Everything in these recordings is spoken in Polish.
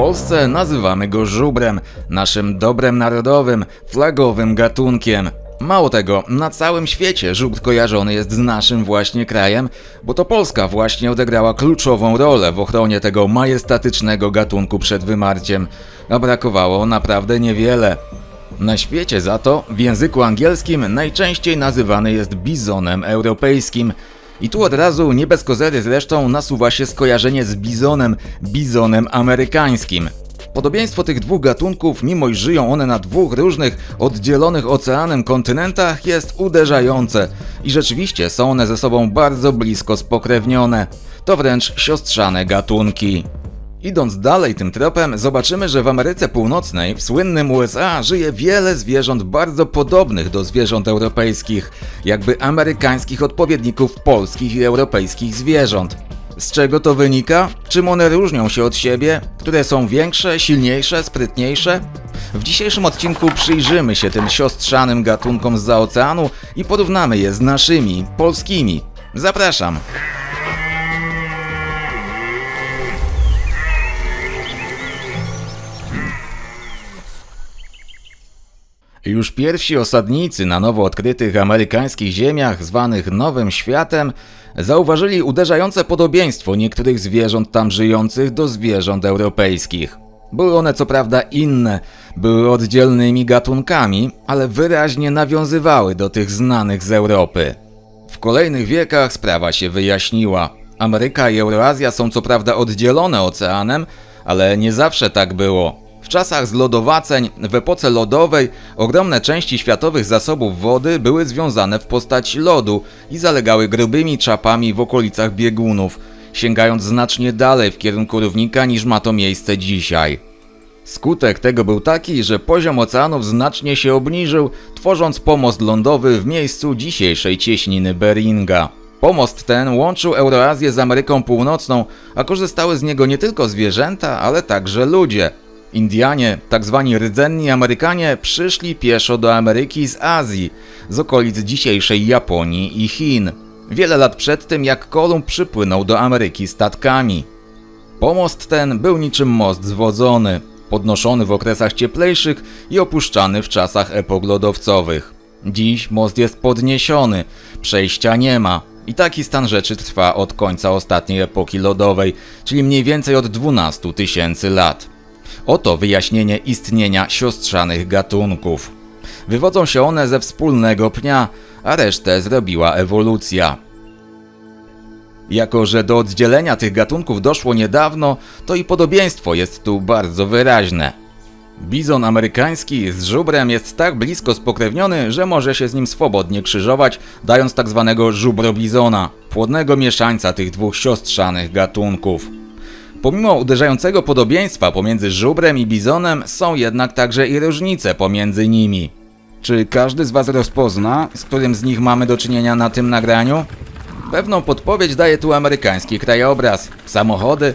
Polsce nazywamy go żubrem, naszym dobrem narodowym, flagowym gatunkiem. Mało tego, na całym świecie żubr kojarzony jest z naszym właśnie krajem, bo to Polska właśnie odegrała kluczową rolę w ochronie tego majestatycznego gatunku przed wymarciem, a brakowało naprawdę niewiele. Na świecie za to w języku angielskim najczęściej nazywany jest bizonem europejskim. I tu od razu, nie bez kozery zresztą, nasuwa się skojarzenie z bizonem, bizonem amerykańskim. Podobieństwo tych dwóch gatunków, mimo iż żyją one na dwóch różnych, oddzielonych oceanem kontynentach, jest uderzające i rzeczywiście są one ze sobą bardzo blisko spokrewnione. To wręcz siostrzane gatunki. Idąc dalej tym tropem, zobaczymy, że w Ameryce Północnej, w słynnym USA, żyje wiele zwierząt bardzo podobnych do zwierząt europejskich, jakby amerykańskich odpowiedników polskich i europejskich zwierząt. Z czego to wynika? Czym one różnią się od siebie? Które są większe, silniejsze, sprytniejsze? W dzisiejszym odcinku przyjrzymy się tym siostrzanym gatunkom z oceanu i porównamy je z naszymi, polskimi. Zapraszam! Już pierwsi osadnicy na nowo odkrytych amerykańskich ziemiach, zwanych Nowym Światem, zauważyli uderzające podobieństwo niektórych zwierząt tam żyjących do zwierząt europejskich. Były one co prawda inne, były oddzielnymi gatunkami, ale wyraźnie nawiązywały do tych znanych z Europy. W kolejnych wiekach sprawa się wyjaśniła. Ameryka i Euroazja są co prawda oddzielone oceanem, ale nie zawsze tak było. Czasach zlodowaceń, w epoce lodowej, ogromne części światowych zasobów wody były związane w postaci lodu i zalegały grubymi czapami w okolicach biegunów, sięgając znacznie dalej w kierunku równika niż ma to miejsce dzisiaj. Skutek tego był taki, że poziom oceanów znacznie się obniżył, tworząc pomost lądowy w miejscu dzisiejszej cieśniny Beringa. Pomost ten łączył Euroazję z Ameryką Północną, a korzystały z niego nie tylko zwierzęta, ale także ludzie. Indianie, tak zwani rdzenni Amerykanie, przyszli pieszo do Ameryki z Azji, z okolic dzisiejszej Japonii i Chin. Wiele lat przed tym, jak Kolumb przypłynął do Ameryki statkami. Pomost ten był niczym most zwodzony, podnoszony w okresach cieplejszych i opuszczany w czasach epok lodowcowych. Dziś most jest podniesiony, przejścia nie ma. I taki stan rzeczy trwa od końca ostatniej epoki lodowej, czyli mniej więcej od 12 tysięcy lat. Oto wyjaśnienie istnienia siostrzanych gatunków. Wywodzą się one ze wspólnego pnia, a resztę zrobiła ewolucja. Jako, że do oddzielenia tych gatunków doszło niedawno, to i podobieństwo jest tu bardzo wyraźne. Bizon amerykański z żubrem jest tak blisko spokrewniony, że może się z nim swobodnie krzyżować, dając tak zwanego żubrobizona, płodnego mieszańca tych dwóch siostrzanych gatunków. Pomimo uderzającego podobieństwa pomiędzy żubrem i bizonem, są jednak także i różnice pomiędzy nimi. Czy każdy z Was rozpozna, z którym z nich mamy do czynienia na tym nagraniu? Pewną podpowiedź daje tu amerykański krajobraz, samochody,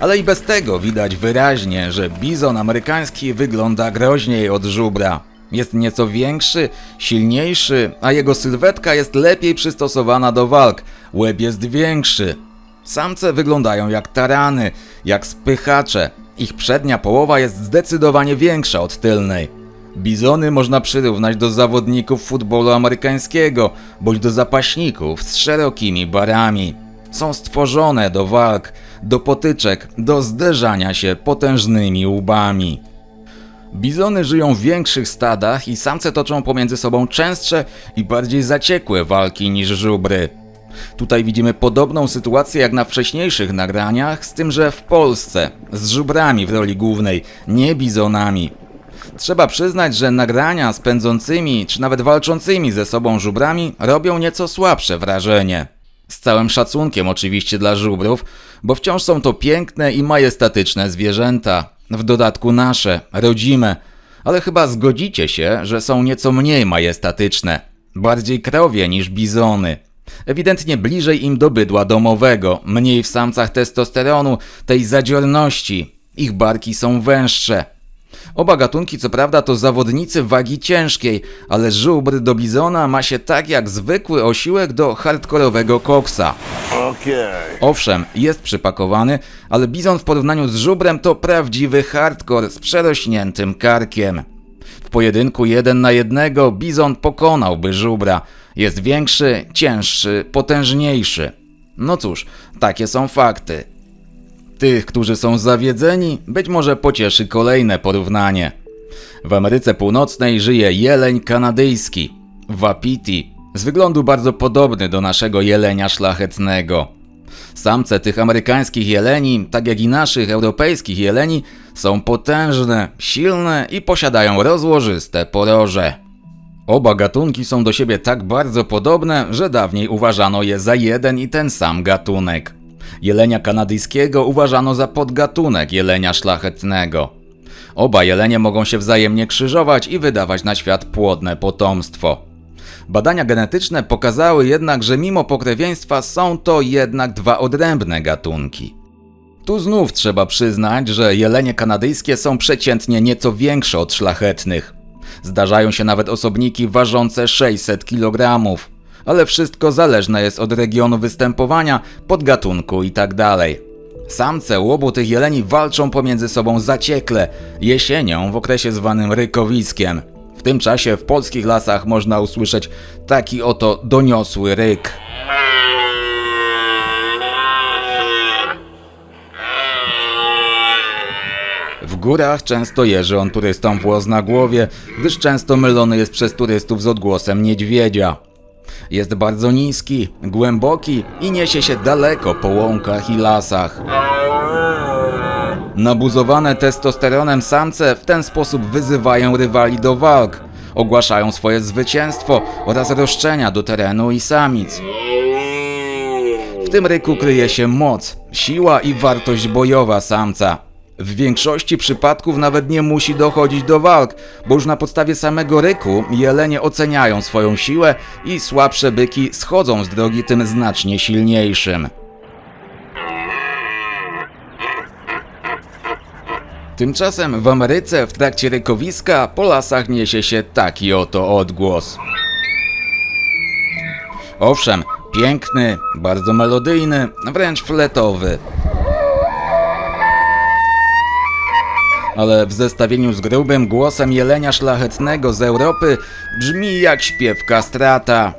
ale i bez tego widać wyraźnie, że bizon amerykański wygląda groźniej od żubra. Jest nieco większy, silniejszy, a jego sylwetka jest lepiej przystosowana do walk. Łeb jest większy. Samce wyglądają jak tarany, jak spychacze. Ich przednia połowa jest zdecydowanie większa od tylnej. Bizony można przyrównać do zawodników futbolu amerykańskiego, bądź do zapaśników z szerokimi barami. Są stworzone do walk, do potyczek, do zderzania się potężnymi łbami. Bizony żyją w większych stadach i samce toczą pomiędzy sobą częstsze i bardziej zaciekłe walki niż żubry. Tutaj widzimy podobną sytuację jak na wcześniejszych nagraniach, z tym że w Polsce, z żubrami w roli głównej, nie bizonami. Trzeba przyznać, że nagrania z pędzącymi czy nawet walczącymi ze sobą żubrami robią nieco słabsze wrażenie. Z całym szacunkiem oczywiście dla żubrów, bo wciąż są to piękne i majestatyczne zwierzęta. W dodatku nasze, rodzime, ale chyba zgodzicie się, że są nieco mniej majestatyczne. Bardziej krowie niż bizony. Ewidentnie bliżej im do bydła domowego, mniej w samcach testosteronu, tej zadziorności. Ich barki są węższe. Oba gatunki co prawda to zawodnicy wagi ciężkiej, ale żubr do bizona ma się tak jak zwykły osiłek do hardkorowego koksa. Okej. Owszem, jest przypakowany, ale bizon w porównaniu z żubrem to prawdziwy hardcore z przerośniętym karkiem. W pojedynku jeden na jednego bizon pokonałby żubra. Jest większy, cięższy, potężniejszy. No cóż, takie są fakty. Tych, którzy są zawiedzeni, być może pocieszy kolejne porównanie. W Ameryce Północnej żyje jeleń kanadyjski, wapiti, z wyglądu bardzo podobny do naszego jelenia szlachetnego. Samce tych amerykańskich jeleni, tak jak i naszych europejskich jeleni, są potężne, silne i posiadają rozłożyste poroże. Oba gatunki są do siebie tak bardzo podobne, że dawniej uważano je za jeden i ten sam gatunek. Jelenia kanadyjskiego uważano za podgatunek jelenia szlachetnego. Oba jelenie mogą się wzajemnie krzyżować i wydawać na świat płodne potomstwo. Badania genetyczne pokazały jednak, że mimo pokrewieństwa są to jednak dwa odrębne gatunki. Tu znów trzeba przyznać, że jelenie kanadyjskie są przeciętnie nieco większe od szlachetnych. Zdarzają się nawet osobniki ważące 600 kg, ale wszystko zależne jest od regionu występowania, podgatunku itd. Samce łobu tych jeleni walczą pomiędzy sobą zaciekle, jesienią w okresie zwanym rykowiskiem. W tym czasie w polskich lasach można usłyszeć taki oto doniosły ryk. Górach często jeży on turystom włos na głowie, gdyż często mylony jest przez turystów z odgłosem niedźwiedzia. Jest bardzo niski, głęboki i niesie się daleko po łąkach i lasach. Nabuzowane testosteronem samce w ten sposób wyzywają rywali do walk, ogłaszają swoje zwycięstwo oraz roszczenia do terenu i samic. W tym ryku kryje się moc, siła i wartość bojowa samca. W większości przypadków nawet nie musi dochodzić do walk, bo już na podstawie samego ryku jelenie oceniają swoją siłę i słabsze byki schodzą z drogi tym znacznie silniejszym. Tymczasem w Ameryce w trakcie rykowiska po lasach niesie się taki oto odgłos. Owszem, piękny, bardzo melodyjny, wręcz fletowy. Ale w zestawieniu z grubym głosem jelenia szlachetnego z Europy brzmi jak śpiew kastrata.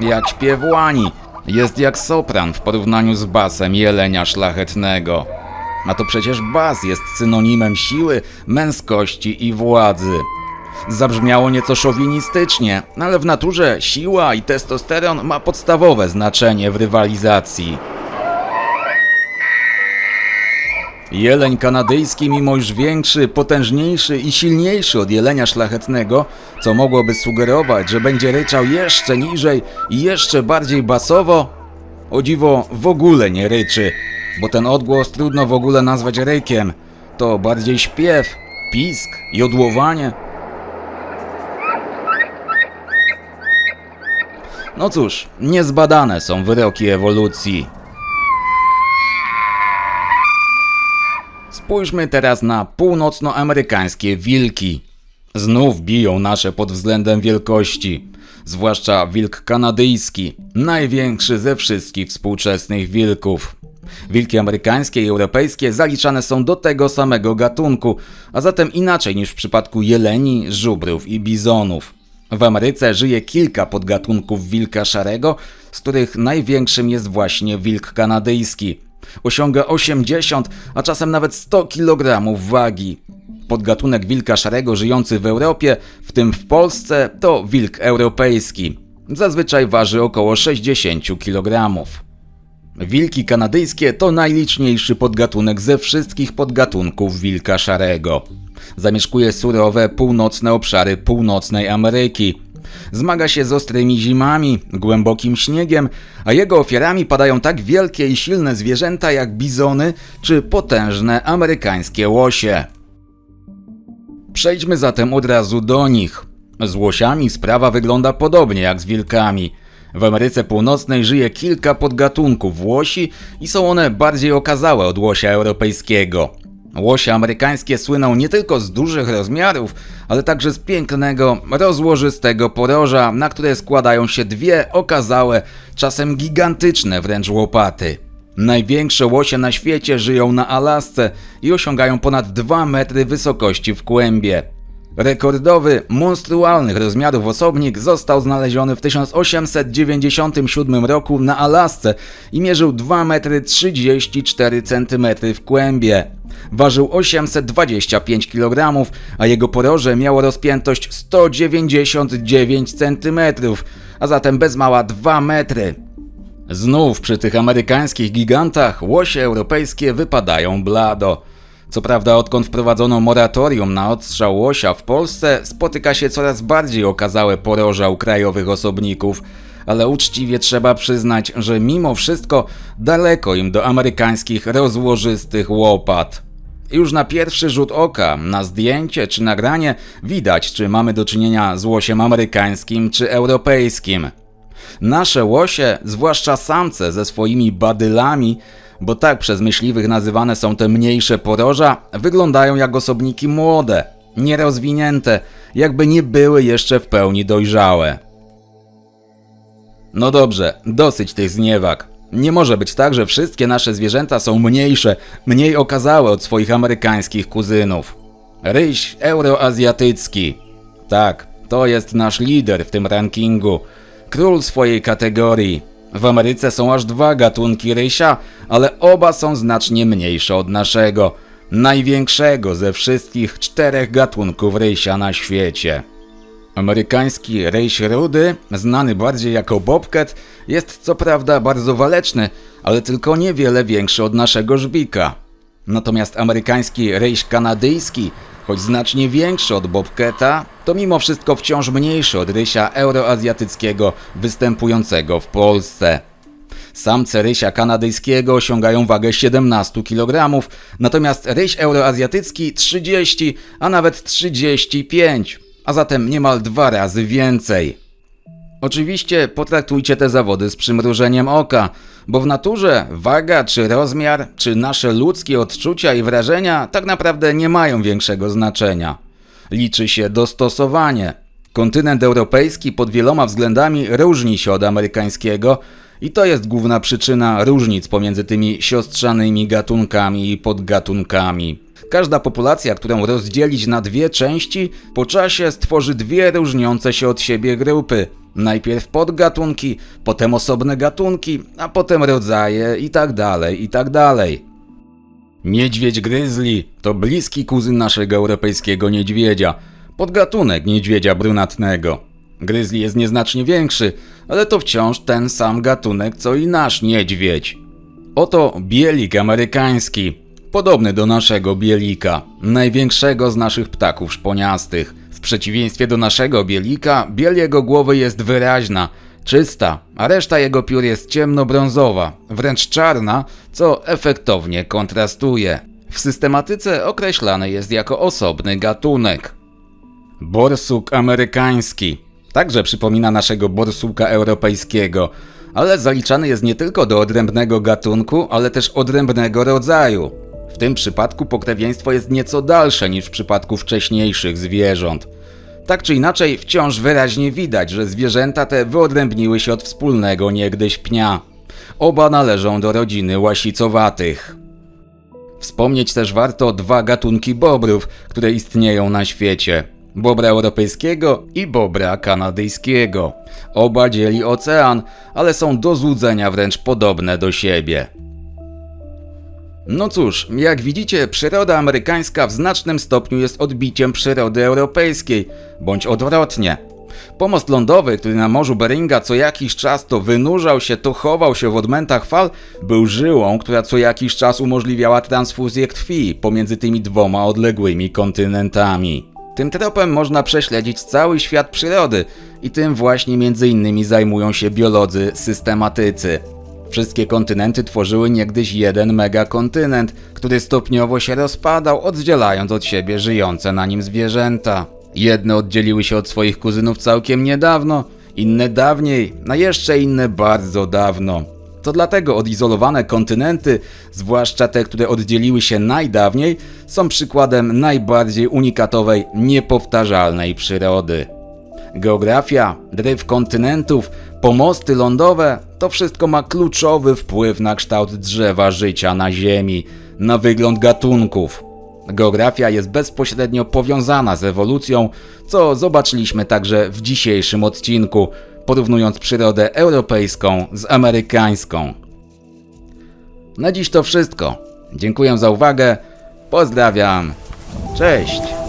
Jak śpiew łani. Jest jak sopran w porównaniu z basem jelenia szlachetnego. A to przecież bas jest synonimem siły, męskości i władzy. Zabrzmiało nieco szowinistycznie, ale w naturze siła i testosteron ma podstawowe znaczenie w rywalizacji. Jeleń kanadyjski, mimo iż większy, potężniejszy i silniejszy od jelenia szlachetnego, co mogłoby sugerować, że będzie ryczał jeszcze niżej i jeszcze bardziej basowo, o dziwo w ogóle nie ryczy, bo ten odgłos trudno w ogóle nazwać rykiem. To bardziej śpiew, pisk, jodłowanie. No cóż, niezbadane są wyroki ewolucji. Spójrzmy teraz na północnoamerykańskie wilki. Znów biją nasze pod względem wielkości, zwłaszcza wilk kanadyjski, największy ze wszystkich współczesnych wilków. Wilki amerykańskie i europejskie zaliczane są do tego samego gatunku, a zatem inaczej niż w przypadku jeleni, żubrów i bizonów. W Ameryce żyje kilka podgatunków wilka szarego, z których największym jest właśnie wilk kanadyjski. Osiąga 80, a czasem nawet 100 kg wagi. Podgatunek wilka szarego żyjący w Europie, w tym w Polsce, to wilk europejski. Zazwyczaj waży około 60 kg. Wilki kanadyjskie to najliczniejszy podgatunek ze wszystkich podgatunków wilka szarego. Zamieszkuje surowe, północne obszary północnej Ameryki. Zmaga się z ostrymi zimami, głębokim śniegiem, a jego ofiarami padają tak wielkie i silne zwierzęta jak bizony czy potężne amerykańskie łosie. Przejdźmy zatem od razu do nich. Z łosiami sprawa wygląda podobnie jak z wilkami. W Ameryce Północnej żyje kilka podgatunków łosi i są one bardziej okazałe od łosia europejskiego. Łosie amerykańskie słyną nie tylko z dużych rozmiarów, ale także z pięknego, rozłożystego poroża, na które składają się dwie okazałe, czasem gigantyczne wręcz łopaty. Największe łosie na świecie żyją na Alasce i osiągają ponad 2 metry wysokości w kłębie. Rekordowy, monstrualnych rozmiarów osobnik został znaleziony w 1897 roku na Alasce i mierzył 2 metry 34 cm w kłębie. Ważył 825 kg, a jego poroże miało rozpiętość 199 cm, a zatem bez mała 2 metry. Znów przy tych amerykańskich gigantach łosie europejskie wypadają blado. Co prawda, odkąd wprowadzono moratorium na odstrzał łosia w Polsce, spotyka się coraz bardziej okazałe poroża u krajowych osobników, ale uczciwie trzeba przyznać, że mimo wszystko daleko im do amerykańskich rozłożystych łopat. Już na pierwszy rzut oka, na zdjęcie czy nagranie widać, czy mamy do czynienia z łosiem amerykańskim czy europejskim. Nasze łosie, zwłaszcza samce ze swoimi badylami, bo tak przez myśliwych nazywane są te mniejsze poroża, wyglądają jak osobniki młode, nierozwinięte, jakby nie były jeszcze w pełni dojrzałe. No dobrze, dosyć tych zniewag. Nie może być tak, że wszystkie nasze zwierzęta są mniejsze, mniej okazałe od swoich amerykańskich kuzynów. Ryś euroazjatycki. Tak, to jest nasz lider w tym rankingu. Król swojej kategorii. W Ameryce są aż dwa gatunki rysia, ale oba są znacznie mniejsze od naszego, największego ze wszystkich czterech gatunków rysia na świecie. Amerykański ryś rudy, znany bardziej jako bobcat, jest co prawda bardzo waleczny, ale tylko niewiele większy od naszego żbika. Natomiast amerykański ryś kanadyjski, choć znacznie większy od bobcata, to mimo wszystko wciąż mniejszy od rysia euroazjatyckiego występującego w Polsce. Samce rysia kanadyjskiego osiągają wagę 17 kg, natomiast ryś euroazjatycki 30, a nawet 35, a zatem niemal dwa razy więcej. Oczywiście potraktujcie te zawody z przymrużeniem oka, bo w naturze waga czy rozmiar, czy nasze ludzkie odczucia i wrażenia tak naprawdę nie mają większego znaczenia. Liczy się dostosowanie. Kontynent europejski pod wieloma względami różni się od amerykańskiego i to jest główna przyczyna różnic pomiędzy tymi siostrzanymi gatunkami i podgatunkami. Każda populacja, którą rozdzielić na dwie części, po czasie stworzy dwie różniące się od siebie grupy. Najpierw podgatunki, potem osobne gatunki, a potem rodzaje i tak dalej, i tak. Niedźwiedź gryzli to bliski kuzyn naszego europejskiego niedźwiedzia, podgatunek niedźwiedzia brunatnego. Gryzli jest nieznacznie większy, ale to wciąż ten sam gatunek co i nasz niedźwiedź. Oto bielik amerykański, podobny do naszego bielika, największego z naszych ptaków szponiastych. W przeciwieństwie do naszego bielika, biel jego głowy jest wyraźna, czysta, a reszta jego piór jest ciemnobrązowa, wręcz czarna, co efektownie kontrastuje. W systematyce określany jest jako osobny gatunek. Borsuk amerykański. Także przypomina naszego borsuka europejskiego, ale zaliczany jest nie tylko do odrębnego gatunku, ale też odrębnego rodzaju. W tym przypadku pokrewieństwo jest nieco dalsze niż w przypadku wcześniejszych zwierząt. Tak czy inaczej, wciąż wyraźnie widać, że zwierzęta te wyodrębniły się od wspólnego niegdyś pnia. Oba należą do rodziny łasicowatych. Wspomnieć też warto dwa gatunki bobrów, które istnieją na świecie. Bobra europejskiego i bobra kanadyjskiego. Oba dzieli ocean, ale są do złudzenia wręcz podobne do siebie. No cóż, jak widzicie, przyroda amerykańska w znacznym stopniu jest odbiciem przyrody europejskiej, bądź odwrotnie. Pomost lądowy, który na Morzu Beringa co jakiś czas to wynurzał się, to chował się w odmętach fal, był żyłą, która co jakiś czas umożliwiała transfuzję krwi pomiędzy tymi dwoma odległymi kontynentami. Tym tropem można prześledzić cały świat przyrody i tym właśnie między innymi zajmują się biolodzy systematycy. Wszystkie kontynenty tworzyły niegdyś jeden megakontynent, który stopniowo się rozpadał, oddzielając od siebie żyjące na nim zwierzęta. Jedne oddzieliły się od swoich kuzynów całkiem niedawno, inne dawniej, a jeszcze inne bardzo dawno. To dlatego odizolowane kontynenty, zwłaszcza te, które oddzieliły się najdawniej, są przykładem najbardziej unikatowej, niepowtarzalnej przyrody. Geografia, dryf kontynentów, pomosty lądowe to wszystko ma kluczowy wpływ na kształt drzewa życia na Ziemi, na wygląd gatunków. Geografia jest bezpośrednio powiązana z ewolucją, co zobaczyliśmy także w dzisiejszym odcinku, porównując przyrodę europejską z amerykańską. Na dziś to wszystko. Dziękuję za uwagę. Pozdrawiam. Cześć.